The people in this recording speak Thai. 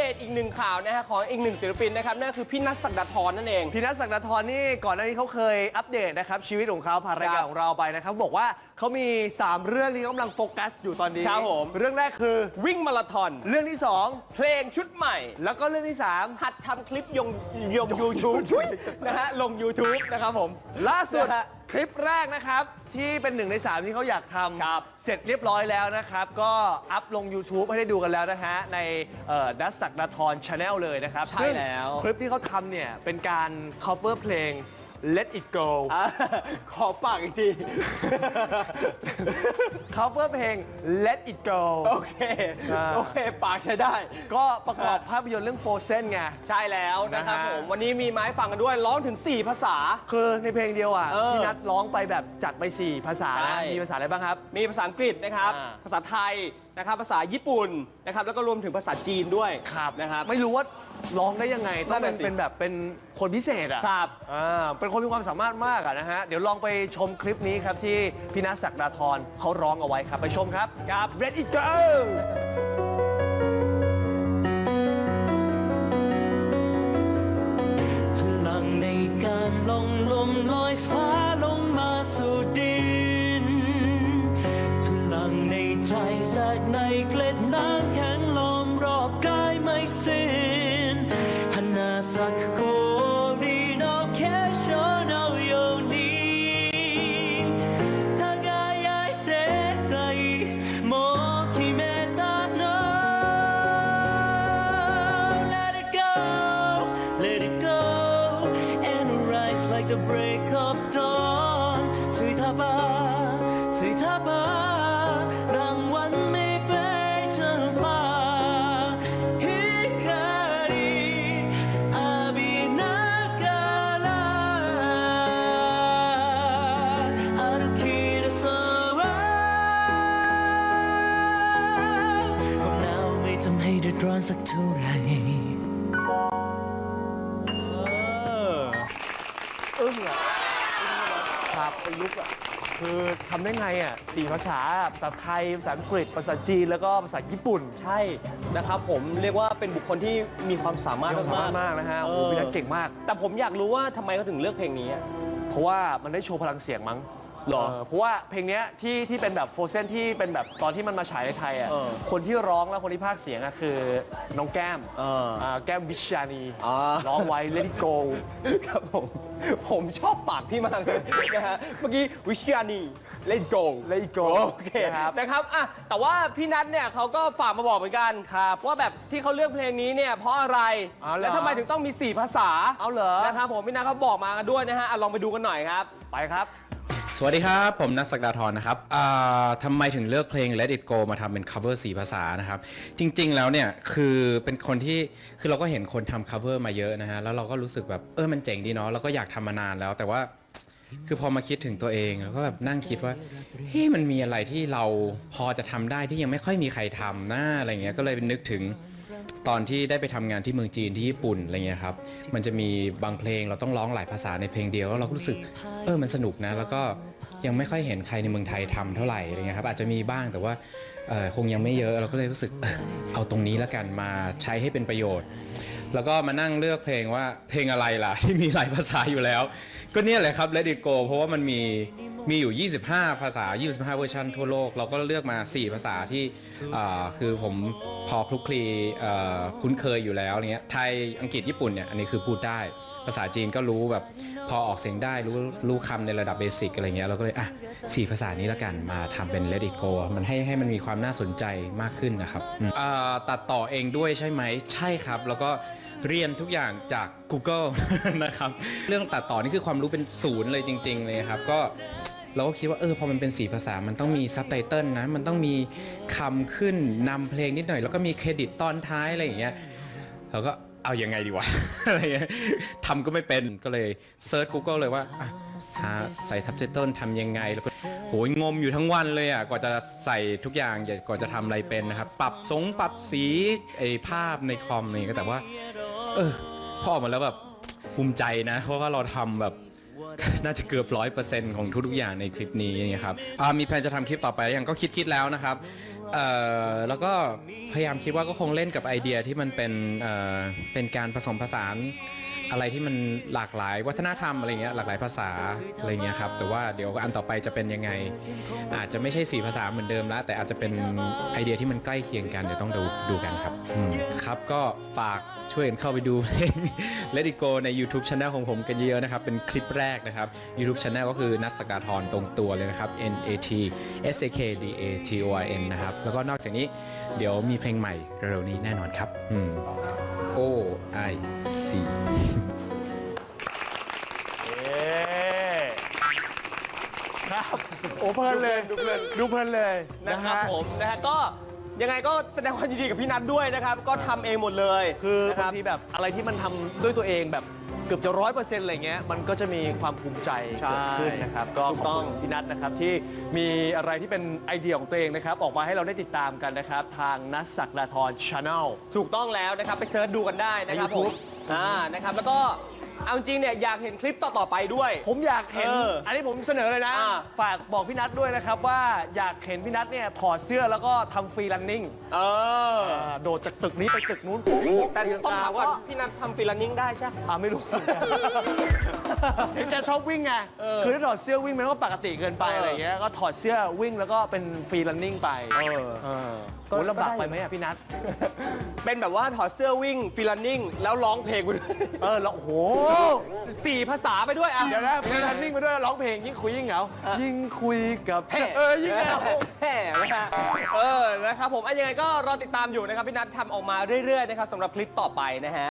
เดตอีกหนึ่งข่าวนะฮะของอีกหนึ่งศิลปินนะครับนั่นก็คือพี่นัทศักดาธรนั่นเอง พี่นัทศักดาธรนี่ก่อนหน้านี้เขาเคยอัปเดตนะครับชีวิตของเขาผ่านรายคการัรบของเราไปนะครับบอกว่าเขามี 3 เรื่องที่เขากำลังโฟกัสอยู่ตอนนี้ครับผม เรื่องแรกคือวิ่งมาราธอน เรื่องที่เพลงชุดใหม่2แล้วก็เรื่องที่หัดทำคลิปยงยงยูทูบนะฮะลง YouTube นะครับผม3ล่าสุดนะฮะ คลิปแรกนะครับที่เป็นหนึ่งใน3ที่เขาอยากทครับำเสร็จเรียบร้อยแล้วนะครับ ก็อัพลง YouTube ให้ได้ดูกันแล้วนะฮะ ในดัสศักดาธรชาแนลเลยนะครับ ใช่ซึ่งแล้ว คลิปที่เขาทำเนี่ย เป็นการ cover เพลง Let It Go อะขอปากอีกที cover เพลง Let It Go โอเค อ่า โอเค ปากใช้ได้ ก็ประกอบภาพยนตร์เรื่อง Frozen ไง ใช่แล้วนะครับนะฮะ ผม วันนี้มีไม้ฟังกันด้วยร้องถึง 4 ภาษา คือในเพลงเดียวอะเออพี่นัทร้องไปแบบจัดไป 4 ภาษาใช่นะมีภาษาอะไรบ้างครับ มีภาษาอังกฤษนะครับ อ่า ภาษาไทยนะครับ ภาษาญี่ปุ่นนะครับ แล้วก็รวมถึงภาษาจีนด้วยนะครับ ไม่รู้ว่า ร้องได้ยังไงต้องเป็นนั่นน่ะสิ เป็นแบบเป็นคนพิเศษอะครับ อ่าเป็นคนมีความสามารถมากอะนะฮะ เดี๋ยวลองไปชมคลิปนี้ครับที่พี่นัทศักดาธรเขาร้องเอาไว้ครับ ไปชมครับ ครับ Let It the break of dawn. สุยทาบาสุย ร้อนสักเท่าไหร่อึ้งอะครับเป็นลุกอะ คือทำได้ไงอะสี่ภาษาภาษาไทย ภาษาอังกฤษ ภาษาจีน แล้วก็ภาษาญี่ปุ่น ใช่นะครับผมเรียกว่าเป็นบุคคลที่มีความสามารถมีความสามารถมากมากนะฮะๆโอ้โหพี่นัทเก่งมาก แต่ผมอยากรู้ว่าทำไมเขาถึงเลือกเพลงนี้อะเพราะว่ามันได้โชว์พลังเสียงมั้ง หรอเเพราะว่าเพลงเนี้ยที่ที่เป็นแบบโฟเซนที่เป็นแบบตอนที่มันมาฉายในไทยอะ เออคนที่ร้องและคนที่พากย์เสียงอะคือน้องแก้มเอออ่าแก้มวิชญานีอ่าร้องไว้ Let It Go ครับผม ผมชอบปากพี่มากเลยนะฮะ เมื่อกี้วิชยานี let go Let It Go โอเคนะครับ นะครับอะแต่ว่าพี่นัทเนี่ยเขาก็ฝากมาบอกเหมือนกันครับว่าแบบที่เขาเลือกเพลงนี้เนี่ยเพราะอะไร เอาเหรอ และทำไมถึงต้องมี 4 ภาษาเอาเหรอ นะครับผมพี่นัทเขาบอกมากันด้วยนะฮะอะลองไปดูกันหน่อยครับ ไปครับ สวัสดีครับ ผมนัทศักดาธรนะครับทำไมถึงเลือกเพลง Let It Go มาทำเป็น cover 4 ภาษานะครับ จริง ๆ แล้วเนี่ยคือเป็นคนที่คือเราก็เห็นคนทำ cover มาเยอะนะฮะแล้วเราก็รู้สึกแบบเออมันเจ๋งดีเนาะเราก็อยากทำมานานแล้ว แต่ว่าคือพอมาคิดถึงตัวเองแล้วก็แบบนั่งคิดว่าเฮ้ยมันมีอะไรที่เราพอจะทำได้ที่ยังไม่ค่อยมีใครทำนะอะไรเงี้ยก็เลยนึกถึง ตอนที่ได้ไปทำงานที่เมืองจีนที่ญี่ปุ่นอะไรเงี้ยครับมันจะมีบางเพลงเราต้องร้องหลายภาษาในเพลงเดียวแล้วเราก็รู้สึกเออมันสนุกนะแล้วก็ยังไม่ค่อยเห็นใครในเมืองไทยทำเท่าไหร่อะไรเงี้ยครับอาจจะมีบ้างแต่ว่าคงยังไม่เยอะเราก็เลยรู้สึกเอาตรงนี้แล้วกันมาใช้ให้เป็นประโยชน์ แล้วก็มานั่งเลือกเพลงว่าเพลงอะไรล่ะ ที่มีหลายภาษาอยู่แล้ว ก็เนี่ยแหละครับ Let It Go เพราะว่ามันมีมีอยู่ 25 ภาษา 25 เวอร์ชันทั่วโลก เราก็เลือกมา 4 ภาษาที่คือผมพอคลุกคลีคุ้นเคยอยู่แล้วเงี้ยไทยอังกฤษญี่ปุ่นเนี่ยอันนี้คือพูดได้ ภาษาจีนก็รู้แบบ พอออกเสียงได้รู้รู้คำในระดับเบสิกอะไรเงี้ยเราก็เลยอะสี่ภาษานี้ละกันมาทำเป็น Let It Go มันให้ให้มันมีความน่าสนใจมากขึ้นนะครับตัดต่อเองด้วยใช่ไหมใช่ครับ แล้วก็เรียนทุกอย่างจาก Google นะครับเรื่องตัดต่อนี่คือความรู้เป็นศูนย์เลยจริง ๆ เลยครับก็เราก็คิดว่าเออพอมันเป็นสีภาษา มันต้องมีซับไตเติลนะ มันต้องมีคำขึ้นนำเพลงนิดหน่อย แล้วก็มีเครดิตตอนท้ายอะไรอย่างเงี้ยเราก็ เอาอยังไงดีวะอะไรเงี้ยทำก็ไม่เป็นก็เลยเซิร์ช Google เลยว่าอะหาใส่ซับไตเติลทำยังไง แล้วก็โหยงมอยู่ทั้งวันเลยอะกว่าจะใส่ทุกอย่างกว่าจะทำอะไรเป็นนะครับ ปรับสงปรับสีไอภาพในคอมนี่ก็แต่ว่า เออพอออกมาแล้วแบบภูมิใจนะ เพราะว่าเราทำแบบ น่าจะเกือบร้อยเปอร์เซ็นต์ของทุกๆอย่างในคลิปนี้นะครับอ่ามีแผนจะทำคลิปต่อไปยังก็คิดคิดๆแล้วนะครับเอ่อแล้วก็พยายามคิดว่าก็คงเล่นกับไอเดียที่มันเป็นเอ่อเป็นการผสมผสาน อะไรที่มันหลากหลายวัฒนธรรมอะไรเงี้ยหลากหลายภาษาอะไรเงี้ยครับแต่ว่าเดี๋ยวอันต่อไปจะเป็นยังไง อาจจะไม่ใช่สี่ภาษาเหมือนเดิมแล้ว แต่อาจจะเป็นไอเดียที่มันใกล้เคียงกันเดี๋ยวต้องดูดูกันครับครับก็ฝากช่วยกันเข้าไปดูเพลง Let It Go ใน YouTube Channel ของผมกันเยอะๆนะครับ เป็นคลิปแรกนะครับ YouTube Channel ก็คือนัทสกาทรตรงตัวเลยนะครับ N A T S A K D A T O R N นะครับ แล้วก็นอกจากนี้เดี๋ยวมีเพลงใหม่เร็วๆนี้แน่นอนครับอืม โอ้เพลินเลยดูเพลินดูเพลินเลยนะนะครับฮะผมนะฮะก็ยังไงก็แสดงความยินดีกับพี่นัทด้วยนะครับ ก็ทำเองหมดเลยคือนะคบารังทีแบบอะไรที่มันทำด้วยตัวเองแบบเกือบจะร้อยเปอร์เซ็นต์อะไรเงี้ยมันก็จะมีความภูมิใจใช่เกิดขึ้นนะครับ ก็ถูกต้องขบคุณพี่นัทนะครับที่มีอะไรที่เป็นไอเดียของตัวเองนะครับ ออกมาให้เราได้ติดตามกันนะครับ ทางนัทศักดาธรชาแนล ถูกต้องแล้วนะครับไปเซิร์ชดูกันได้นะครับในผม YouTube อ่านะครับแล้วก็ เอาจริงเนี่ยอยากเห็นคลิปต่อๆไปด้วย ผมอยากเห็น เอออันนี้ผมเสนอเลยนะ อ่า ฝากบอกพี่นัทด้วยนะครับว่าอยากเห็นพี่นัทเนี่ยถอดเสื้อแล้วก็ทำฟรีลันนิ่งเออ อ่าโดดจากตึกนี้ไปตึกนู้นปุ๊บแต่ต้องถามว่าพี่นัททำฟรีแลนนิ่งได้ใช่ไหมอ่าไม่รู้เหมือนกันเห็นแกชอบวิ่งไง เออคือถ้าถอดเสื้อวิ่งมันก็ปกติเกินไปเอออ อะไรเงี้ย ก็ถอดเสื้อวิ่งแล้วก็เป็นฟรีลันนิ่งไปเออเออก็โหลำบากก็ได้ไปไหมอะพี่นัท เป็นแบบว่าถอดเสื้อวิ่งฟรีแลนนิ่งแล้วร้องเพลงไปด้วย เออแล้วโอ้โหสี่ภาษาไปด้วยอะเดี๋ยวนะฟรีลันนิ่งไปด้วยร้องเพลงยิ่งคุยยิ่งเหงาอะยิ่งคุยกับแห่เออยิ่งเหงาแห่นะฮะเออนะครับผมอะยังไงก็รอติดตามอยู่นะครับพี่นัททำออกมาเรื่อยๆนะครับสำหรับคลิปต่อไปนะฮะ